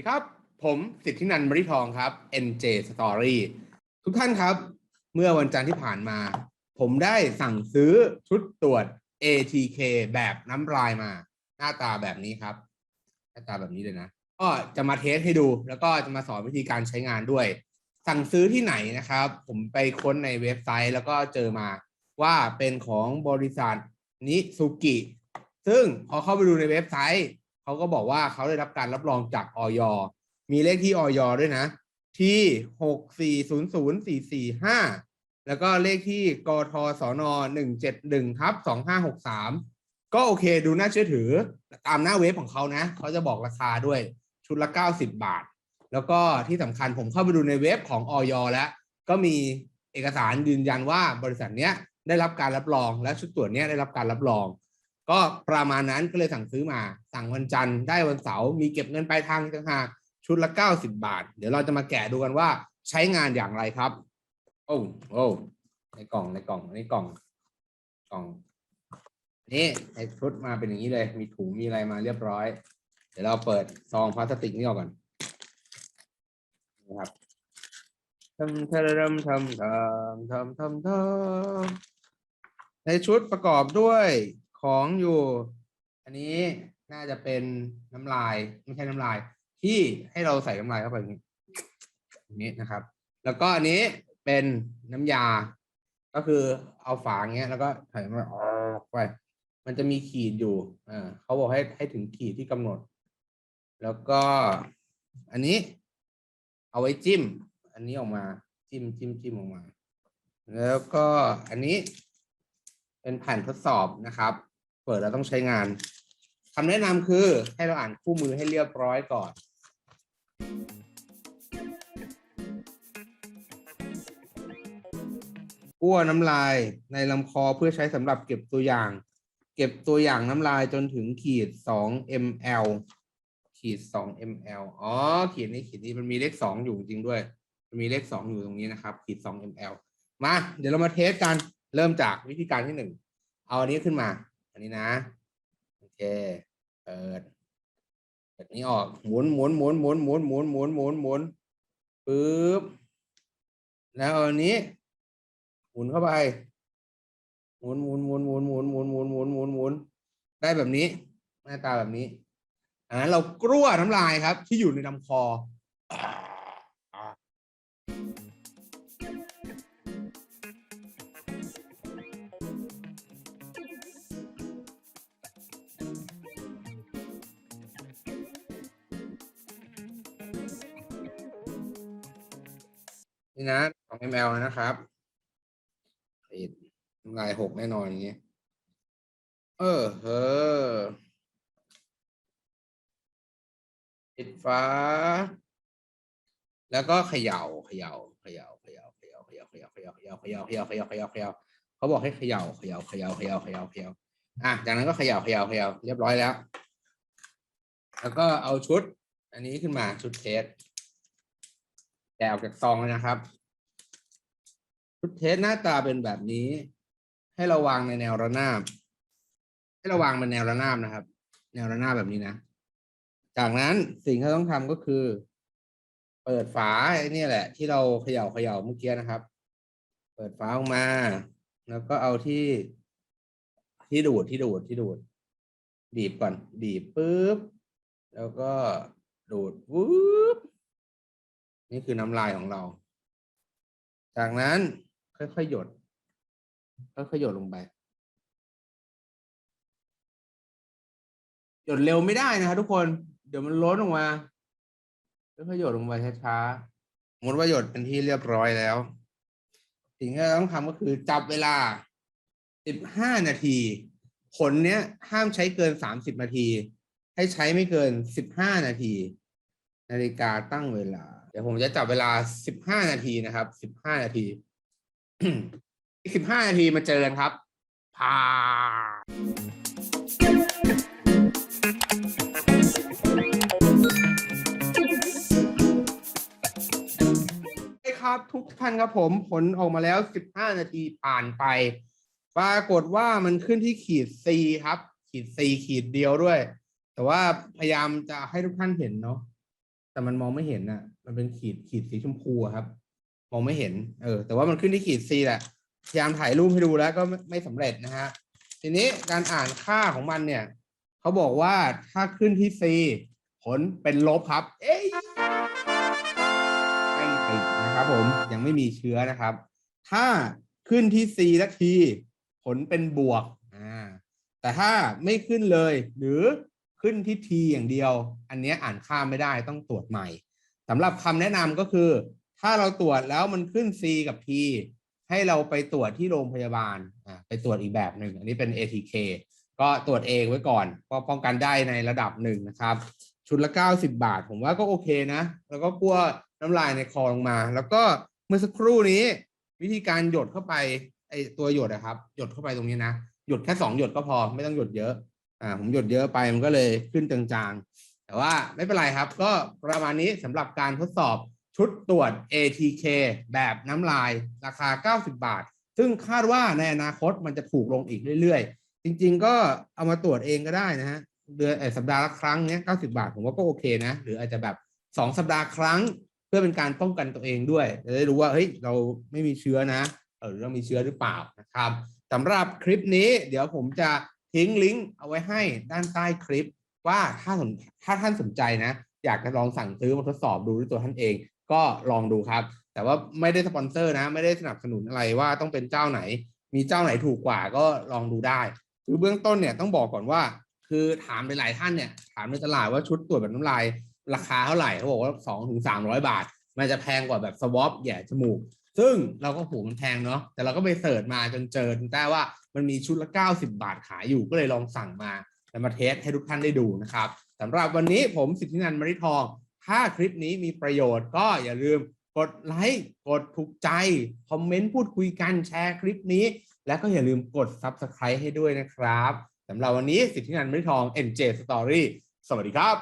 ดีครับ ผมสิทธินันท์มริทองครับ NJ Story ทุกท่านครับ เมื่อวันจันทร์ที่ผ่านมา ผมได้สั่งซื้อชุดตรวจ ATK แบบน้ำลายมา หน้าตาแบบนี้ครับ หน้าตาแบบนี้เลยนะ ก็จะมาเทสให้ดู แล้วก็จะมาสอนวิธีการใช้งานด้วย สั่งซื้อที่ไหนนะครับ ผมไปค้นในเว็บไซต์แล้วก็เจอมาว่าเป็นของบริษัทนิสุกิ ซึ่งพอเข้าไปดูในเว็บไซต์ เขาก็บอกว่าเขาได้รับการรับรองจากออยมีเลขที่ออยด้วยนะ ที่หกสี่ศูนย์ศูนย์สี่สี่ห้าแล้วก็เลขที่กทสนหนึ่งเจ็ดหนึ่งทับสองห้าหกสามก็โอเคดูน่าเชื่อถือตามหน้าเว็บของเขานะ เขาจะบอกราคาด้วยชุดละเก้าสิบบาท แล้วก็ที่สำคัญผมเข้าไปดูในเว็บของออยแล้ว ก็มีเอกสารยืนยันว่าบริษัทเนี้ยได้รับการรับรองและชุดตรวจเนี้ยได้รับการรับรอง ก็ประมาณนั้นก็เลยสั่งซื้อมา สั่งวันจันทร์ได้วันเสาร์มีเก็บเงินปลายทางต่างหากชุดละเก้าสิบาท เดี๋ยวเราจะมาแกะดูกันว่าใช้งานอย่างไรครับ โอ้โอ้ในกล่องในกล่องในกล่องกล่องนี่ไอชุดมาเป็นอย่างนี้เลย มีถุงมีอะไรมาเรียบร้อย เดี๋ยวเราเปิดซองพลาสติกนี่ออกก่อนนะครับทำทำทำทำทำทำทำในชุดประกอบด้วย ของอยู่ อันนี้น่าจะเป็นน้ำลายไม่ใช่น้ำลาย ที่ให้เราใส่น้ำลายเข้าไปอย่างนี้อย่างนี้นะครับ แล้วก็อันนี้เป็นน้ำยา ก็คือเอาฝาอย่างเงี้ย แล้วก็ใส่มันออกไป มันจะมีขีดอยู่อ่าเขาบอกให้ให้ถึงขีดที่กำหนด แล้วก็อันนี้ เอาไว้จิ้ม อันนี้ออกมาจิ้มจิ้มจิ้มออกมา แล้วก็อันนี้เป็นแผ่นทดสอบนะครับ เปิดแล้วต้องใช้งานคำแนะนำคือให้เราอ่านคู่มือให้เรียบร้อยก่อนกั้วน้ำลายในลำคอเพื่อใช้สำหรับเก็บตัวอย่าง เก็บตัวอย่างน้ำลายจนถึงขีดสอง ml ขีดสอง ml อ๋อ ขีดนี้ขีดนี้มันมีเลขสอยู่จริงด้วย มันมีเลขสอยู่ตรงนี้นะครับ ขีดสอง ml มา เดี๋ยวเรามาเทสกัน เริ่มจากวิธีการที่หนึ่งเอาอันนี้ขึ้นมา อันนี้นะ โอเค เปิดเปิดนี้ออก หมุนหมุนหมุนหมุนหมุนหมุนหมุนหมุนหมุนปึ๊บ แล้วอาอันนี้ หมุนเข้าไป หมุนหมุนหมุนหมุนหมุนหมุนหมุนหมุนหมุนหมุน ได้แบบนี้ หน้าตาแบบนี้อันนั้นเรากลั้วน้ำลายครับ ที่อยู่ในลำคอ นี่นะสอง ml นะครับปิดลายหกแน่นอนอย่างเงี้ย เออเออปิดฟ้า แล้วก็เขย่าเขย่าเขย่าเขย่าเขย่าเขย่าเขย่าเขย่าเขย่าเขย่าเขย่าเขย่าเขย่าเขย่าเขาบอกให้เขย่าเขย่าเขย่าเขย่าเขย่าเขย่าอะจากนั้นก็เขย่าเขย่าเขย่าเรียบร้อยแล้ว แล้วก็เอาชุด อันนี้ขึ้นมาชุดเทส แกะออกจากซองเลยนะครับ ชุดเทสหน้าตาเป็นแบบนี้ ให้เราวางในแนวระนาบ ให้เราวางเป็นแนวระนาบนะครับ แนวระนาบแบบนี้นะ จากนั้นสิ่งที่ต้องทำก็คือ เปิดฝาไอ้นี่แหละ ที่เราเขย่าเขย่าเมื่อกี้นะครับ เปิดฝาออกมา แล้วก็เอาที่ที่ดูดที่ดูดที่ดูดบีบก่อนบีบปุ๊บ แล้วก็ดูดวูบ นี่คือน้ำลายของเรา จากนั้นค่อยๆหยด ค่อยๆหยดลงไป หยดเร็วไม่ได้นะครับทุกคน เดี๋ยวมันล้นออกมาค่อยๆหยดลงไปช้าๆสมมติว่าหยดเป็นที่เรียบร้อยแล้ว สิ่งที่เราต้องทำก็คือจับเวลา 15 นาที ผลเนี้ยห้ามใช้เกิน 30 นาที ให้ใช้ไม่เกิน 15 นาที นาฬิกาตั้งเวลา เดี๋ยวผมจะจับเวลา15นาทีนะครับ15นาทีอีก15นาทีมาเจอกันครับพาครับทุกท่านครับผมผลออกมาแล้ว 15 นาทีผ่านไป ปรากฏว่ามันขึ้นที่ขีด C ครับ ขีด C ขีดเดียวด้วย แต่ว่าพยายามจะให้ทุกท่านเห็นเนาะ แต่มันมองไม่เห็นน่ะ มันเป็นขีดขีดสีชมพูอะครับ มองไม่เห็น เออ แต่ว่ามันขึ้นที่ขีด C แหละ พยายามถ่ายรูปให้ดูแล้วก็ไม่ไม่สำเร็จนะฮะ ทีนี้การอ่านค่าของมันเนี่ยเขาบอกว่าถ้าขึ้นที่ C ผลเป็นลบครับ เอ้ยไม่ติดนะครับผม ยังไม่มีเชื้อนะครับ ถ้าขึ้นที่ C และ T ผลเป็นบวก อ่า แต่ถ้าไม่ขึ้นเลยหรือ ขึ้นที่ T อย่างเดียว อันนี้อ่านค่าไม่ได้ต้องตรวจใหม่สำหรับคำแนะนำก็คือ ถ้าเราตรวจแล้วมันขึ้น C กับ T ให้เราไปตรวจที่โรงพยาบาลอ่าไปตรวจอีกแบบหนึ่งอันนี้เป็น ATK ก็ตรวจเองไว้ก่อนก็ป้องกันได้ในระดับหนึ่งนะครับ ชุดละ 90 บาท ผมว่าก็โอเคนะ แล้วก็กลัวน้ำลายในคอลงมา แล้วก็เมื่อสักครู่นี้ วิธีการหยดเข้าไปไอตัวหยดอะครับ หยดเข้าไปตรงนี้นะ หยดแค่สองหยดก็พอไม่ต้องหยดเยอะ อ่าผมหยดเยอะไปมันก็เลยขึ้นจางๆ แต่ว่าไม่เป็นไรครับ ก็ประมาณนี้สำหรับการทดสอบชุดตรวจ ATK แบบน้ำลายราคา 90 บาท ซึ่งคาดว่าในอนาคตมันจะถูกลงอีกเรื่อยๆ จริง ๆ ก็เอามาตรวจเองก็ได้นะฮะเดือนสัปดาห์ละครั้งเนี้ย90 บาท ผมว่าก็โอเคนะ หรืออาจจะแบบ 2 สัปดาห์ครั้ง เพื่อเป็นการป้องกันตัวเองด้วย จะได้รู้ว่าเฮ้ยเราไม่มีเชื้อนะเออเรามีเชื้อหรือเปล่านะครับสำหรับคลิปนี้เดี๋ยวผมจะ ทิ้งลิงก์เอาไว้ให้ด้านใต้คลิป ว่าถ้าถ้าท่านสนใจนะ อยากจะลองสั่งซื้อมาทดสอบดูด้วยตัวท่านเอง ก็ลองดูครับ แต่ว่าไม่ได้สปอนเซอร์นะ ไม่ได้สนับสนุนอะไรว่าต้องเป็นเจ้าไหน มีเจ้าไหนถูกกว่าก็ลองดูได้คือเบื้องต้นเนี่ยต้องบอกก่อนว่า คือถามไปหลายท่านเนี่ยถามในตลาดว่าชุดตรวจแบบน้ำลายราคาเท่าไหร่เขาบอกว่าสองถึงสามร้อยบาท มันจะแพงกว่าแบบสวอปแย่จมูก ซึ่งเราก็โหมันแพงเนาะแต่เราก็ไปเสิร์ชมาจนเจอจนได้ว่ามันมีชุดละ 90 บาทขายอยู่ก็เลยลองสั่งมาแล้วมาเทสให้ทุกท่านได้ดูนะครับสำหรับวันนี้ผมสิทธินันท์มริทอง ถ้าคลิปนี้มีประโยชน์ก็อย่าลืมกดไลค์กดถูกใจ คอมเมนต์พูดคุยกันแชร์คลิปนี้ แล้วก็อย่าลืมกด Subscribe ให้ด้วยนะครับสำหรับวันนี้สิทธินันท์มริทอง NJ Story สวัสดีครับ